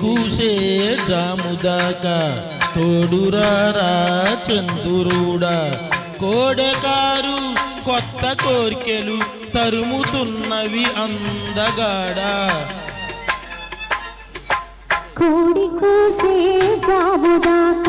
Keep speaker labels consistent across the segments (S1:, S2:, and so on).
S1: కూసే జాముదాకా తోడురారా చందురుడా. కోడెకారు కొత్త కోర్కెలు తరుముతున్నవి అందగాడా.
S2: కోడి కూసే జాబుదాకా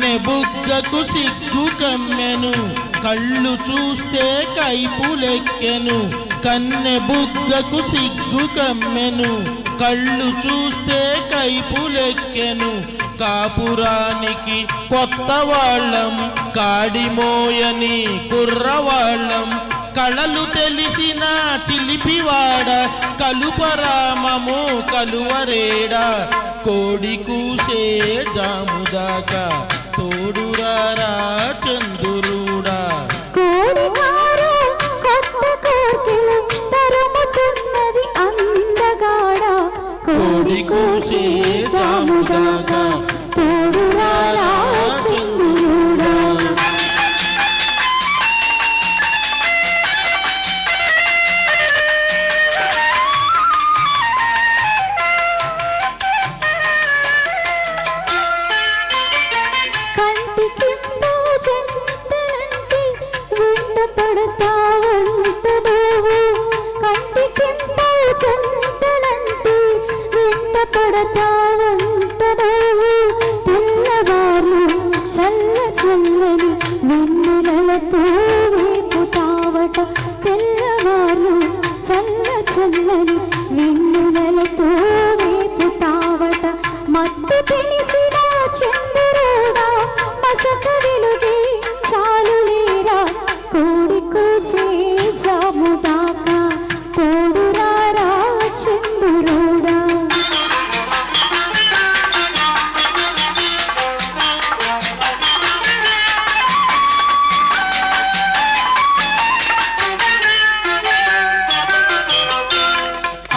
S1: కన్నె బుగ్గకు సిగ్గు కమ్మెను. కళ్ళు చూస్తే కైపులెక్కెను. కన్నె బుగ్గకు సిగ్గు కమ్మెను. కళ్ళు చూస్తే కైపులెక్కెను. కాపురానికి కొత్త వాళ్ళం కాడిమోయని కుర్రవాళ్ళం కళలు తెలిసిన చిలిపివాడ కలుపరామము కలువరేడా. కోడి కూసే జాముదాకా తోడురారా చందురుడా
S2: కోడి కారు కొత్త కోర్కెలు తరుముతున్నది అందగాడ? కోడి జాముదాగా వెంట తెల్లవారు చల్ల చల్లని వెన్నెలలతో వేపుతావట తెల్లవారు చల్ల చల్లని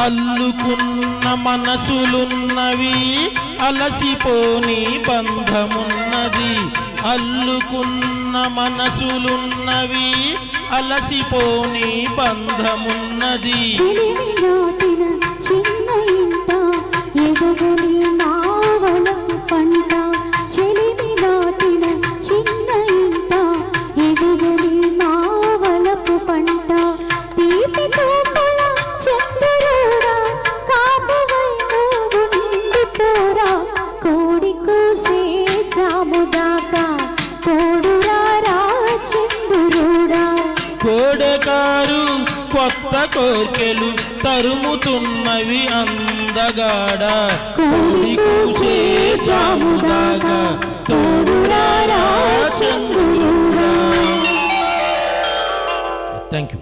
S1: అల్లుకున్న మనసులున్నవి అలసిపోని బంధమున్నది. అల్లుకున్న మనసులున్నవి అలసిపోని బంధమున్నది. కోడెకారు కొత్త కోర్కెలు తరుముతున్నవి అందగాడ. కోడి కూసే జాముదాగా తోడురారా చంద్రుడా థ్యాంక్ యూ